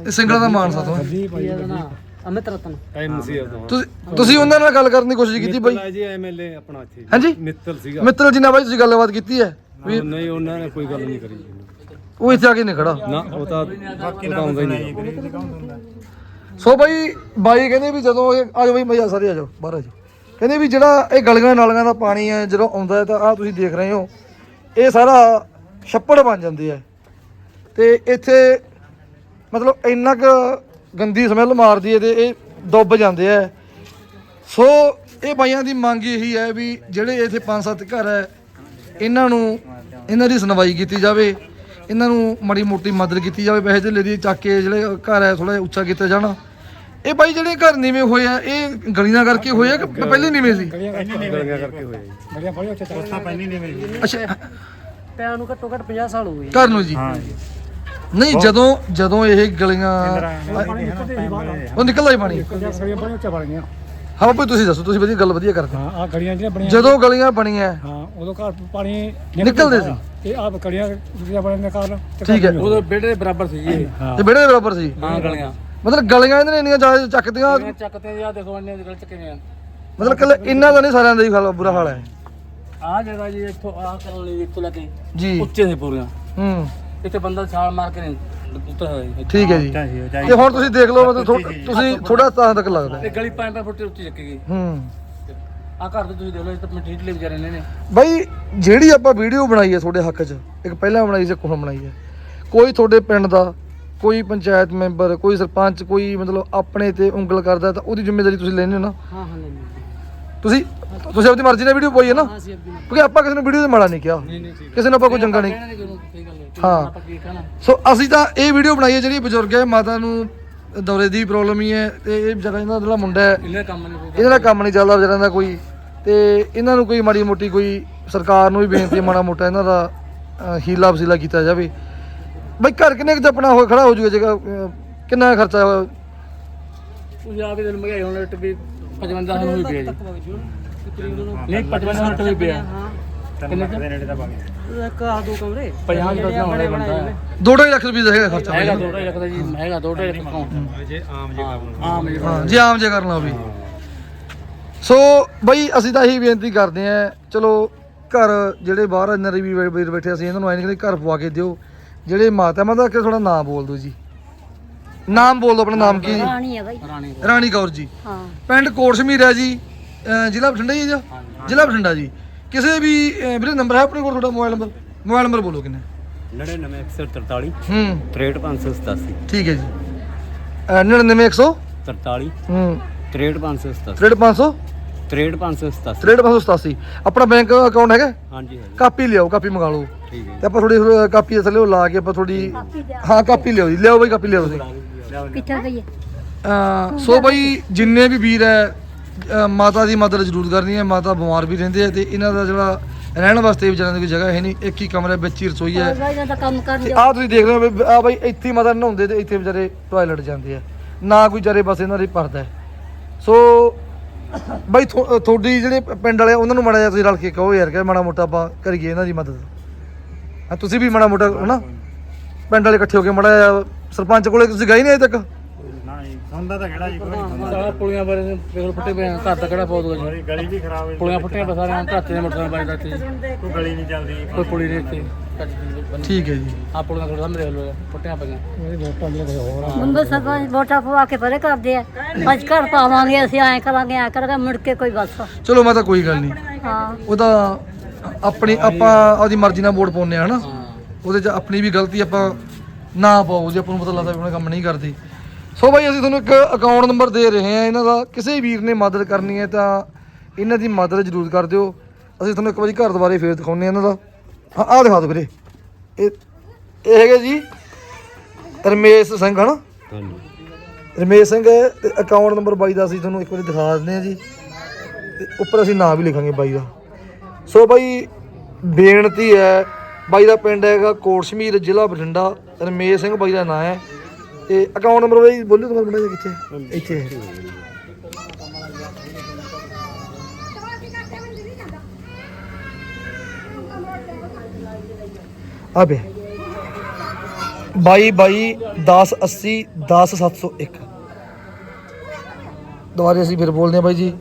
ਇਹ ਸਿੰਗਲਾ ਦਾ ਮਾਨ ਸਾਥੋਂ ਇਹਦਾ ਨਾ ਅਮਿਤ ਰਤਨ। ਐਮਸੀ ਤੁਸੀਂ ਤੁਸੀਂ ਉਹਨਾਂ ਨਾਲ ਗੱਲ ਕਰਨ ਦੀ ਕੋਸ਼ਿਸ਼ ਕੀਤੀ ਬਾਈ? ਜੀ ਐਮਐਲਏ ਆਪਣਾ ਇੱਥੇ। ਹਾਂਜੀ? ਮਿੱਤਲ ਸੀਗਾ। ਮਿੱਤਲ ਜੀ ਨਾਲ ਬਾਈ ਤੁਸੀਂ ਗੱਲਬਾਤ ਕੀਤੀ ਹੈ? ਨਹੀਂ ਉਹਨਾਂ ਨੇ ਕੋਈ ਗੱਲ ਨਹੀਂ ਕਰੀ। ਉਹ ਇੱਥੇ ਆ ਕੇ ਨਹੀਂ ਖੜਾ। ਨਾ ਉਹ ਤਾਂ ਬਾਕੀ ਦਾ ਹੁੰਦਾ ਹੀ ਨਹੀਂ। ਸੋ ਬਾਈ ਬਾਈ ਕਹਿੰਦੇ ਵੀ ਜਦੋਂ ਇਹ ਆ ਜਾਓ ਬਾਈ ਮਜ਼ਾ ਸਾਰੇ ਆ ਜਾਓ ਬਾਹਰ ਆ ਜਾਓ। ਕਹਿੰਦੇ ਵੀ ਜਿਹੜਾ ਇਹ ਗਲੀਆਂ ਨਾਲੀਆਂ ਦਾ ਪਾਣੀ ਹੈ ਜਦੋਂ ਆਉਂਦਾ ਹੈ ਤਾਂ ਆ ਤੁਸੀਂ ਦੇਖ ਰਹੇ ਹੋ ਇਹ ਸਾਰਾ ਛੱਪੜ ਬਣ ਜਾਂਦੇ ਆ। ਤੇ ਇੱਥੇ ਮਤਲਬ ਇੰਨਾ ਕੁ ਗੰਦੀ ਸਮੈਲ ਮਾਰਦੀ ਹੈ ਤੇ ਇਹ ਡੁੱਬ ਜਾਂਦੇ ਆ। ਸੋ ਇਹ ਬਾਈਆਂ ਦੀ ਮੰਗ ਇਹੀ ਹੈ ਵੀ ਜਿਹੜੇ ਇੱਥੇ ਪੰਜ ਸੱਤ ਘਰ ਹੈ ਇਹਨਾਂ ਨੂੰ ਇਹਨਾਂ ਦੀ ਸੁਣਵਾਈ ਕੀਤੀ ਜਾਵੇ। ਇਹਨਾਂ ਨੂੰ ਮਾੜੀ ਮੋਟੀ ਮਦਦ ਕੀਤੀ ਜਾਵੇ ਪੈਸੇ ਧੇਲੇ ਦੀ ਚੱਕ ਕੇ ਜਿਹੜੇ ਘਰ ਹੈ ਥੋੜਾ ਉੱਚਾ ਕੀਤਾ ਜਾਣਾ। ਇਹ ਬਾਈ ਜਿਹੜੇ ਘਰ ਨੀਵੇਂ ਹੋਏ ਆ ਇਹ ਗਲੀਆਂ ਕਰਕੇ ਹੋਏ ਆ ਕਿ ਪਹਿਲੇ ਨੀਵੇਂ ਸੀ? ਗਲੀਆਂ ਕਰਕੇ ਜੀ। ਬੜੀਆਂ ਬੜੀ ਉੱਥੇ ਚੱਲ ਤਾਂ ਪਹਿਲੀ ਮਿਲੀ ਅੱਛਾ ਪਿਆ ਨੂੰ ਘੱਟੋ ਘੱਟ 50 ਸਾਲ ਹੋ ਗਏ ਘਰ ਨੂੰ ਜੀ। ਹਾਂ ਜੀ। ਨਹੀਂ ਜਦੋਂ ਜਦੋਂ ਇਹ ਗਲੀਆਂ ਉਹ ਨਿਕਲਦਾ ਹੀ ਪਾਣੀ। ਸੜੀਆਂ ਬੜੀਆਂ ਉੱਚਾ ਬਣ ਗਈਆਂ। ਹਾਂ ਬਾਈ ਤੁਸੀਂ ਦੱਸੋ ਤੁਸੀਂ ਵਧੀਆ ਗੱਲ ਵਧੀਆ ਕਰਦੇ। ਹਾਂ ਆ ਗੜੀਆਂ ਜਿਹੜੀਆਂ ਬਣੀਆਂ ਜਦੋਂ ਗਲੀਆਂ ਬਣੀਆਂ। ਹਾਂ ਉਦੋਂ ਘਰ ਪਾਣੀ ਨਿਕਲਦੇ ਸੀ। ਇਹ ਆ ਗੜੀਆਂ ਜਿਹੜੀਆਂ ਬਣਨ ਦੇ ਕਾਰਨ ਤੇ ਠੀਕ ਹੈ। ਉਦੋਂ ਬੇਟੇ ਦੇ ਬਰਾਬਰ ਸੀ ਇਹ। ਹਾਂ। ਤੇ ਬੇੜੇ ਦੇ ਬਰਾਬਰ ਸੀ? ਹਾਂ ਗਲੀਆਂ। ਮਤਲਬ ਗਲੀਆਂ ਇਹਨਾਂ ਨੇ ਇੰਨੀਆਂ ਜ਼ਿਆਦਾ ਚੱਕਦੀਆਂ। ਗਲੀਆਂ ਚੱਕਦੇ ਆ ਦੇਖੋ ਇੰਨੇ ਗਲ ਚੱਕੇ ਆ। ਮਤਲਬ ਕਿ ਇਹਨਾਂ ਦਾ ਨਹੀਂ ਸਾਰਿਆਂ ਦਾ ਹੀ ਹਾਲ ਬੁਰਾ ਹਾਲ ਹੈ। ਆ ਜਗ੍ਹਾ ਜੀ ਇੱਥੋਂ ਆ ਕਲੋਨੀ ਇੱਥੋਂ ਲੈ ਕੇ ਜੀ। ਉੱਚੇ ਨੇ ਪੂਰੀਆਂ। ਹੂੰ। ਇੱਥੇ ਬੰਦਾ ਛਾਲ ਮਾਰ ਕੇ ਨਹੀਂ ਉੱਤਰ ਹੋਇਆ ਠੀਕ ਹੈ ਜੀ। ਤੇ ਹੁਣ ਤੁਸੀਂ ਦੇਖ ਲਓ ਮਤਲਬ ਥੋ- ਤੁਸੀਂ ਥੋੜਾ ਤਾਂ ਤੱਕ ਲੱਗਦਾ। ਹੈ। ਇਹ ਗਲੀ ਪੰਜ ਪੰਜ ਫੁੱਟ ਉੱਚੀ ਚੱਕੇਗੀ ਹੂੰ। ਆ ਘਰ ਤੇ ਤੁਸੀਂ ਦੇਖ ਲਓ ਇਹ ਤਾਂ ਮਠੀਟ ਲਈ ਵਿਚਾਰੇ ਨੇ ਨੇ ਬਾਈ ਜਿਹੜੀ ਆਪਾਂ ਵੀਡੀਓ ਬਣਾਈ ਹੈ ਤੁਹਾਡੇ ਹੱਕ 'ਚ ਇੱਕ ਪਹਿਲਾਂ ਬਣਾਈ ਸੀ ਇੱਕ ਹੁਣ ਬਣਾਈ ਹੈ। ਕੋਈ ਤੁਹਾਡੇ ਪਿੰਡ ਦਾ ਕੋਈ ਪੰਚਾਇਤ ਮੈਂਬਰ ਕੋਈ ਸਰਪੰਚ ਕੋਈ ਮਤਲਬ ਆਪਣੇ ਤੇ ਉਂਗਲ ਕਰਦਾ ਤਾਂ ਉਹਦੀ ਜ਼ਿੰਮੇਵਾਰੀ ਤੁਸੀਂ ਲੈਣੀ ਹੋ ਨਾ। ਹਾਂ ਹਾਂ ਲਈ ਤੁਸੀਂ ਤੁਸੀਂ ਆਪਣੀ ਮਰਜ਼ੀ ਨਾਲ ਵੀਡੀਓ ਪਾਈ ਹੈ ਨਾ? ਅਸੀਂ ਅੱਗੇ ਕਿਉਂਕਿ ਆਪਾਂ ਕਿਸੇ ਨੂੰ ਵੀਡੀਓ ਤੇ ਮਾੜਾ ਨਹੀਂ ਕਿਹਾ। ਕਿਸੇ ਨੂੰ ਆਪਾਂ ਕੋਈ ਚੰਗਾ ਨਹੀਂ ਕਹਿਣਾ ਨਹੀਂ ਕਿਉਂ ਸਹੀ ਗੱਲ ਹੈ ਹਾਂ। ਆਪਾਂ ਕੀ ਕਹਿਣਾ। ਸੋ ਅਸੀਂ ਤਾਂ ਇਹ ਵੀਡੀਓ ਬਣਾਈ ਹੈ ਜਿਹੜੀ ਬਜ਼ੁਰਗ ਹੈ ਮਾਤਾ ਨੂੰ ਦੌਰੇ ਦੀ ਪ੍ਰੋਬਲਮ ਹੀ ਹੈ ਤੇ ਇਹ ਵਿਚਾਰਾ ਇਹਨਾਂ ਦਾ ਜਿਹੜਾ ਮੁੰਡਾ ਹੈ। ਇਹਨਾਂ ਦਾ ਕੰਮ ਨਹੀਂ ਕੋਈ ਇਹਨਾਂ ਦਾ ਕੰਮ ਨਹੀਂ ਚੱਲਦਾ ਵਿਚਾਰਿਆਂ ਦਾ ਕੋਈ। ਤੇ ਇਹਨਾਂ ਨੂੰ ਕੋਈ ਮਾੜੀ ਮੋਟੀ ਕੋਈ ਸਰਕਾਰ ਨੂੰ ਵੀ ਬੇਨਤੀ ਹੈ ਮਾੜਾ ਮੋਟਾ ਇਹਨਾਂ ਦਾ ਅ, ਹੀਲਾ ਵਸੀਲਾ ਕੀਤਾ ਜਾਵੇ। ਬਈ ਘਰ ਕਿੰਨੇ ਕੁ 'ਚ ਆਪਣਾ ਹੋ ਖੜਾ ਹੋ ਜੂਗਾ ਜਗ੍ਹਾ ਅ, ਕਿੰਨਾ ਖਰਚਾ ਹੋਇਆ? ਤੁਸੀਂ ਆ ਕੇ ਦਿਨ ਮਹਿੰਗਾਈ ਹੁਣ ਰੇਟ ਵੀ 55 ਨੂੰ ਵੀ ਪਿਆ ਜੀ। ਨਹੀਂ 55 ਨੂੰ ਰੇਟ ਵੀ ਪਿਆ ਕਿੰਨੇ ਦੇ ਨੇੜੇ ਦਾ ਬਾਗੀ ਇੱਕ ਆ ਦੋ ਕਮਰੇ। 50 ਦਾ ਹੋਣੇ ਬੰਦਾ ਦੋ ਢਾਈ ਲੱਖ ਰੁਪਏ ਦਾ ਹੈਗਾ ਖਰਚਾ। ਹੈਗਾ ਦੋ ਢਾਈ ਲੱਖ ਦਾ ਜੀ ਹੈਗਾ ਦੋ ਢਾਈ ਲੱਖ ਅਕਾਊਂਟ ਜੇ ਆਮ ਜੀ ਆਮ ਜੀ ਹਾਂ ਜੇ ਆਮ ਜੇ ਕਰਨਾ ਵੀ। ਸੋ ਬਈ ਅਸੀਂ ਤਾਂ ਇਹੀ ਬੇਨਤੀ ਕਰਦੇ ਆਂ ਚਲੋ ਘਰ ਜਿਹੜੇ ਬਾਹਰ ਅੰਦਰ ਵੀ ਬੈਠੇ ਅਸੀਂ ਇਹਨਾਂ ਨੂੰ ਐਂ ਨਹੀਂ ਕਹਿੰਦੇ ਘਰ ਪਵਾ ਕੇ ਦਿਓ। ਜਿਹੜੇ ਮਾਤਾ ਮਾਤਾ ਕਿ ਥੋੜਾ ਨਾਮ ਬੋਲ ਦਿਓ ਜੀ। ਨਾਮ ਬੋਲ ਦਿਓ ਆਪਣਾ ਨਾਮ ਕੀ? ਜੀ ਰਾਣੀ ਹੈ ਬਾਈ। ਰਾਣੀ ਰਾਣੀ ਕੌਰ ਜੀ। ਹਾਂ। ਪਿੰਡ ਕੋਟਸ਼ਮੀਰ ਹੈ ਜੀ ਅਹ ਜ਼ਿਲ੍ਹਾ ਬਠਿੰਡਾ ਹੀ ਹੈ ਜੀ? ਜ਼ਿਲ੍ਹਾ ਬਠਿੰਡਾ ਜੀ। ਕਿਸੇ ਵੀ ਅਹ ਵੀਰੇ ਨੰਬਰ ਹੈ ਆਪਣੇ ਕੋਲ ਤੁਹਾਡਾ? Mobile number? ਮੋਬਾਈਲ ਨੰਬਰ ਬੋਲੋ ਕਿੰਨੇ? 99143 ਹੂੰ। 63587 ਠੀਕ ਹੈ ਜੀ। ਅਹ 99100 43 ਹੂੰ। 63587 63500 63587 63587 ਆਪਣਾ ਬੈਂਕ ਅਕਾਊਂਟ ਹੈਗਾ? ਹਾਂਜੀ ਹਾਂਜੀ। ਕਾਪੀ ਲਿਆਓ ਕਾਪੀ ਮੰਗਾ ਲਓ। ਠੀਕ ਹੈ ਤੇ ਆਪਾਂ ਥੋੜੀ ਕਾਪੀ ਦੇ ਥੱਲੇ ਉਹ ਲਾ ਕੇ ਆਪਾਂ ਥੋੜੀ ਹਾਂ ਕਾਪੀ ਲਿਆਓ ਜੀ। ਲਿਆਓ ਬਈ ਕਾਪੀ ਲਿਆਓ ਤੁਸੀਂ। ਕਿੱਥੇ ਗਈ ਹੈ ਅਹ ਸੋ ਬਈ ਜਿੰਨੇ ਵੀ ਵੀਰ ਹੈ ਅਹ ਮਾਤਾ ਦੀ ਮਦਦ ਜ਼ਰੂਰ ਕਰਨੀ ਹੈ ਮਾਤਾ ਬਿਮਾਰ ਵੀ ਰਹਿੰਦੇ ਆ ਤੇ ਇਹਨਾਂ ਦਾ ਜਿਹੜਾ ਰਹਿਣ ਵਾਸਤੇ ਵਿਚਾਰਿਆਂ ਦੀ ਕੋਈ ਜਗ੍ਹਾ ਹੈ ਨਹੀਂ ਇੱਕ ਹੀ ਕਮਰਾ ਵਿੱਚ ਹੀ ਰਸੋਈ ਹੈ। ਬਾਈ ਇਹਨਾਂ ਦਾ ਕੰਮ ਕਰਨ ਤੇ ਜਾ ਆਹ ਤੁਸੀਂ ਦੇਖ ਰਹੇ ਹੋ ਆ ਬਈ ਇੱਥੇ ਹੀ ਮਾਤਾ ਨਹਾਉਂਦੇ ਤੇ ਇੱਥੇ ਵਿਚਾਰੇ ਟਾਇਲਟ ਜਾਂਦੇ ਆ। ਨਾ ਕੋਈ ਵਿਚਾਰੇ ਬਸ ਇਹਨਾਂ ਦੀ ਪਰਦਾ ਹੈ। ਸੋ ਬਈ ਥੋ- ਤੁਹਾਡੀ ਜਿਹੜੇ ਪਿੰਡ ਵਾਲੇ ਆ, ਉਹਨਾਂ ਨੂੰ ਮਾੜਾ ਜਿਹਾ ਤੁਸੀਂ ਰਲ ਕੇ ਕਹੋ ਯਾਰ ਕਿ ਮਾੜਾ ਮੋਟਾ ਆਪਾਂ ਕਰੀਏ ਇਹਨਾਂ ਦੀ ਮਦਦ। ਆ ਤੁਸੀਂ ਵੀ ਮਾੜਾ ਮੋਟਾ ਹਨਾ? ਪਿੰਡ ਵਾਲੇ ਇਕੱਠੇ ਹੋ ਕੇ ਮਾੜਾ ਜਿਹਾ ਸਰਪੰਚ ਕੋਲੇ ਤੁਸੀਂ ਗਏ ਨਹੀਂ ਅਜੇ ਤੱਕ? ਨਾ ਜੀ ਹੁੰਦਾ ਤਾਂ ਕਿਹੜਾ ਜੀ ਕੋਈ ਨਹੀਂ ਸਾਰਾ ਪੁਲੀਆਂ ਬਾਰੇ ਵੇਖ ਫੁੱਟੇ ਪਏ ਆ, ਘਰ ਦਾ ਕਿਹੜਾ ਬਹੁਤ ਹੋਗਾ ਜੀ? ਗਲੀ ਵੀ ਖਰਾਬ ਹੋਈ। ਪੁਲੀਆਂ ਫੁੱਟੀਆਂ ਪਏ ਸਾਰਿਆਂ ਘਰ ਤੇ ਮੋਟਰਾਂ ਬਾਈ ਦਾ। ਤੇ ਕੋਈ ਗਲੀ ਨਹੀਂ ਚੱਲਦੀ ਕੋਈ ਪੁਲੀ ਨਹੀਂ ਇੱਥੇ। ਕੱਚ ਦੀ ਬੰਨੀ ਠੀਕ ਹੈ ਜੀ। ਆ ਪੁਲੀਆਂ ਥੋੜਾ ਸਾਹਮਣੇ ਦੇਖ ਲਓ ਫੁੱਟੀਆਂ ਪਈਆਂ। ਉਹਦੀ ਵੋਟਾਂ ਦੇ ਕੋਈ ਹੋਰ ਆ। ਬੰਦੇ ਸਰਪੰਚ ਵੋਟਾਂ ਪਵਾ ਕੇ ਪਰੇ ਕਰਦੇ ਆ। ਅੱਜ ਘਰ ਪਾਵਾਂਗੇ ਅਸੀਂ ਐਂ ਕਰਾਂਗੇ ਐਂ ਕਰਾਂਗੇ ਮੁੜ ਕੇ ਕੋਈ ਬਸ। ਚਲੋ ਮੈਂ ਤਾਂ ਕੋਈ ਗੱਲ ਨਹੀਂ। ਹਾਂ। ਉਹ ਤਾਂ ਆਪਣੀ ਆਪਾਂ ਆਪਦੀ ਮਰਜ਼ੀ ਨਾਲ ਵੋਟ ਪਾਉਂਦੇ ਆ ਹਨਾ? ਹਾਂ। ਉਹਦੇ 'ਚ ਆਪਣੀ ਵੀ ਗਲਤੀ ਆਪਾਂ ਨਾ ਪਾਓ ਜੇ ਆਪਾਂ ਨੂੰ ਪਤਾ ਲੱਗਦਾ ਵੀ ਉਹਨੇ ਕੰਮ ਨਹੀਂ ਕਰਦੇ। ਸੋ ਭਾਈ ਅਸੀਂ ਤੁਹਾਨੂੰ ਇੱਕ ਅਕਾਊਂਟ ਨੰਬਰ ਦੇ ਰਹੇ ਹਾਂ। ਇਹਨਾਂ ਦਾ ਕਿਸੇ ਵੀਰ ਨੇ ਮਦਦ ਕਰਨੀ ਹੈ ਤਾਂ ਇਹਨਾਂ ਦੀ ਮਦਦ ਜ਼ਰੂਰ ਕਰ ਦਿਓ। ਅਸੀਂ ਤੁਹਾਨੂੰ ਇੱਕ ਵਾਰੀ ਘਰ ਦੁਬਾਰੇ ਫੇਰ ਦਿਖਾਉਂਦੇ ਹਾਂ ਇਹਨਾਂ ਦਾ। ਹਾਂ ਆਹ ਦਿਖਾ ਦਿਓ ਵੀਰੇ। ਇਹ ਇਹ ਹੈਗੇ ਜੀ ਰਮੇਸ਼ ਸਿੰਘ ਹਨਾ? ਹਾਂਜੀ ਰਮੇਸ਼ ਸਿੰਘ ਅਕਾਊਂਟ ਨੰਬਰ ਬਾਈ ਦਾ ਅਸੀਂ ਤੁਹਾਨੂੰ ਇੱਕ ਵਾਰੀ ਦਿਖਾ ਦਿੰਦੇ ਹਾਂ ਜੀ। ਤੇ ਉੱਪਰ ਅਸੀਂ ਨਾਮ ਵੀ ਲਿਖਾਂਗੇ ਬਾਈ ਦਾ। ਸੋ ਬਾਈ ਬੇਨਤੀ ਹੈ ਬਾਈ ਦਾ ਪਿੰਡ ਹੈਗਾ ਕੋਟਸ਼ਮੀਰ ਜ਼ਿਲ੍ਹਾ ਬਠਿੰਡਾ ਰਮੇਸ਼ ਸਿੰਘ ਬਾਈ ਦਾ ਨਾਮ ਹੈ। ਤੇ ਅਕਾਊਂਟ ਨੰਬਰ ਬਾਈ ਬੋਲਿਓ ਤੁਹਾਡਾ ਮੁੰਡਾ ਕਿੱਥੇ ਇੱਥੇ ਹੈ। ਆ ਬੇ 22 22 10 80 10 701 ਦੁਬਾਰੇ ਅਸੀਂ ਫਿਰ ਬੋਲਦੇ ਹਾਂ ਬਾਈ ਜੀ।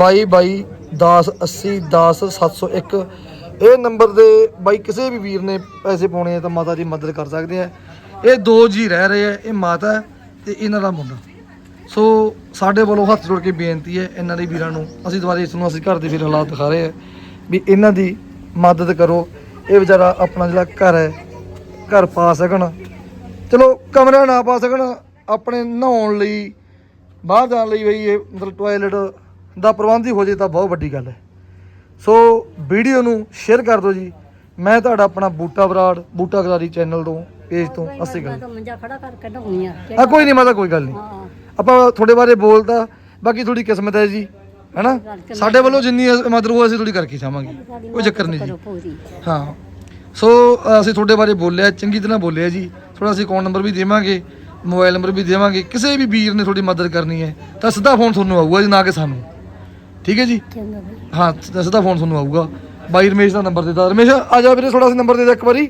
22 22 10 80 10 701 ਇਹ ਨੰਬਰ ਦੇ ਬਾਈ ਕਿਸੇ ਵੀ ਵੀਰ ਨੇ ਪੈਸੇ ਪਾਉਣੇ ਆ ਤਾਂ ਮਾਤਾ ਦੀ ਮਦਦ ਕਰ ਸਕਦੇ ਆ। ਇਹ ਦੋ ਜੀ ਰਹਿ ਰਹੇ ਆ, ਇਹ ਮਾਤਾ ਹੈ ਤੇ ਇਹਨਾਂ ਦਾ ਮੁੰਡਾ। ਸੋ ਸਾਡੇ ਵੱਲੋਂ ਹੱਥ ਜੋੜ ਕੇ ਬੇਨਤੀ ਹੈ, ਇਹਨਾਂ ਦੇ ਵੀਰਾਂ ਨੂੰ, ਅਸੀਂ ਦੁਬਾਰਾ ਇਸ ਨੂੰ ਅਸੀਂ ਘਰ ਦੇ ਫਿਰ ਹਾਲਾਤ ਦਿਖਾ ਰਹੇ ਆ ਵੀ ਇਹਨਾਂ ਦੀ ਮਦਦ ਕਰੋ। ਇਹ ਵਿਚਾਰਾ ਆਪਣਾ ਜਿਹੜਾ ਘਰ ਹੈ, ਘਰ ਪਾ ਸਕਣ। ਚਲੋ ਕਮਰਾ ਨਾ ਪਾ ਸਕਣ, ਆਪਣੇ ਨਹਾਉਣ ਲਈ, ਬਾਹਰ ਜਾਣ ਲਈ ਬਈ ਇਹ ਮਤਲਬ ਟਾਇਲਟ ਦਾ ਪ੍ਰਬੰਧ ਹੀ ਹੋ ਜੇ ਤਾਂ ਬਹੁਤ ਵੱਡੀ ਗੱਲ ਹੈ। ਸੋ ਵੀਡੀਓ ਨੂੰ ਸ਼ੇਅਰ ਕਰ ਦਿਓ ਜੀ। ਮੈਂ ਤੁਹਾਡਾ ਆਪਣਾ ਬੂਟਾ ਬਰਾੜ ਬੂਟਾ ਗਰਾਰੀ ਚੈਨਲ ਤੋਂ ਪੇਜ ਤੋਂ ਅਸੀਂ ਗੱਲ ਤਾਂ ਮੰਜਾ ਖੜਾ ਕਰਕੇ ਢਾਉਣੀ ਆ ਆ ਕੋਈ ਨਹੀਂ ਮਾਤਾ ਕੋਈ ਗੱਲ ਨਹੀਂ। ਆਪਾਂ ਤੁਹਾਡੇ ਬਾਰੇ ਬੋਲਦਾ ਬਾਕੀ ਥੋੜੀ ਕਿਸਮਤ ਹੈ ਜੀ ਹੈਨਾ? ਸਾਡੇ ਵੱਲੋਂ ਜਿੰਨੀ ਮਦਦ ਹੋ ਅਸੀਂ ਥੋੜੀ ਕਰਕੇ ਜਾਵਾਂਗੇ। ਕੋਈ ਚੱਕਰ ਨਹੀਂ ਜੀ। ਹਾਂ। ਸੋ ਅਸੀਂ ਤੁਹਾਡੇ ਬਾਰੇ ਬੋਲਿਆ ਚੰਗੀ ਤਰ੍ਹਾਂ ਬੋਲਿਆ ਜੀ। ਥੋੜਾ ਅਸੀਂ ਅਕਾਊਂਟ ਨੰਬਰ ਵੀ ਦੇਵਾਂਗੇ ਮੋਬਾਈਲ ਨੰਬਰ ਵੀ ਦੇਵਾਂਗੇ। ਕਿਸੇ ਵੀ ਵੀਰ ਨੇ ਤੁਹਾਡੀ ਮਦਦ ਕਰਨੀ ਹੈ ਤਾਂ ਸਿੱਧਾ ਫੋਨ ਤੁਹਾਨੂੰ ਆਊਗਾ ਜੀ ਨਾ ਕਿ ਸਾਨੂੰ। ਠੀਕ ਹੈ ਜੀ? ਚੰਗਾ ਬਈ ਹਾਂ ਸਿੱਧਾ ਫੋਨ ਤੁਹਾਨੂੰ ਆਊਗਾ। ਬਾਈ ਰਮੇਸ਼ ਦਾ ਨੰਬਰ ਦੇ ਦਿੱਤਾ। ਰਮੇਸ਼ ਆ ਜਾ ਵੀਰੇ ਥੋੜਾ ਅਸੀਂ ਨੰਬਰ ਦੇ ਦੇ ਇੱਕ ਵਾਰੀ।